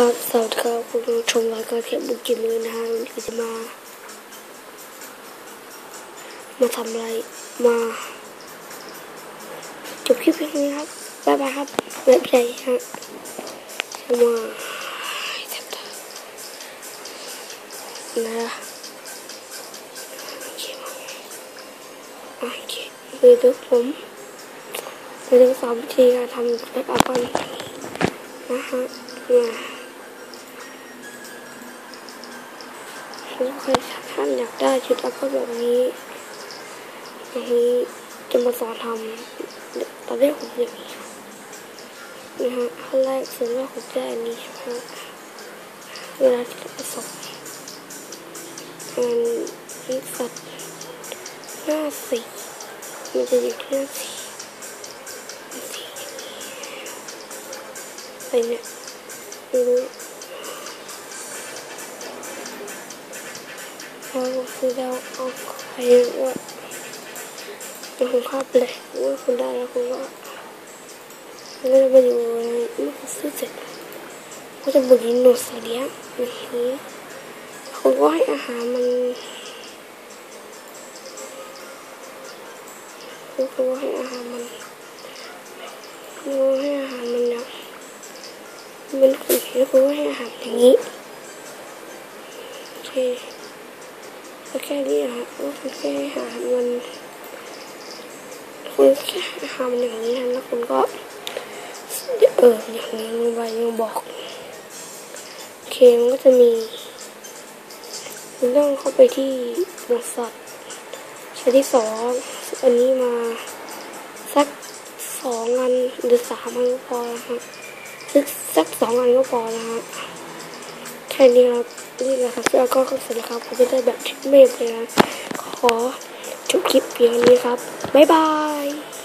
ก็สวัสดีครับคุณผู้ชมรายการเพียบบุกินเลยนะฮะวันนี้ก็จะมา มาทำอะไรมาจบคลิปเพียงนี้ครับบ๊ายบายครับบ๊ายบายฮะจะมานะโอเคโอเคคือทุกผมเราจะสอนวิธีการทำแบ็กอัพกันนะฮะมา ถ้าใครท่านอยากได้ชุดอัพก็แบบนี้อันนี้จะมาสอนทำตอนแรกผมอย่างนี้นะฮะขั้นแรกส่วนแรกผมจะอันนี้ใช่ไหมเวลาที่เราผสมอันนี้สัตว์หน้าสีมันจะอยู่ที่หน้าสีสีอะไรเนี่ยไม่รู้ เราคือเราเอาไปว่าเป็นของข้าไปเลยว่าคุณได้แล้วคุณก็มันก็จะมาอยู่ในมื่อคุณซื้อเสร็จก็จะบุกยินโนเสาร์เลี้ยงอย่างนี้คุณก็ให้อาหารมันคุณก็ให้อาหารมันคุณก็ให้อาหารมันเนี่ยมันคุณเห็นคุณก็ให้อาหารอย่างนี้โอเค ก็แค่นี้อะฮะก็คือแค่หามันคุณแค่หามันอย่างนี้นะแล้วคุณก็เอออย่างนี้ลงไปยังบอกโอเคมันก็จะมีคุณต้องเข้าไปที่บทสัตว์ชั้นที่สองอันนี้มาสักสองอันหรือสามอันก็พอนะฮะสักสักสองอันก็พอนะฮะแค่นี้ครับ นี่แหละครับแล้วก็เสร็จแล้วครับผมจะได้แบบทิปเมฟเลยนะขอจบคลิปเพียงนี้ครับ บ๊ายบาย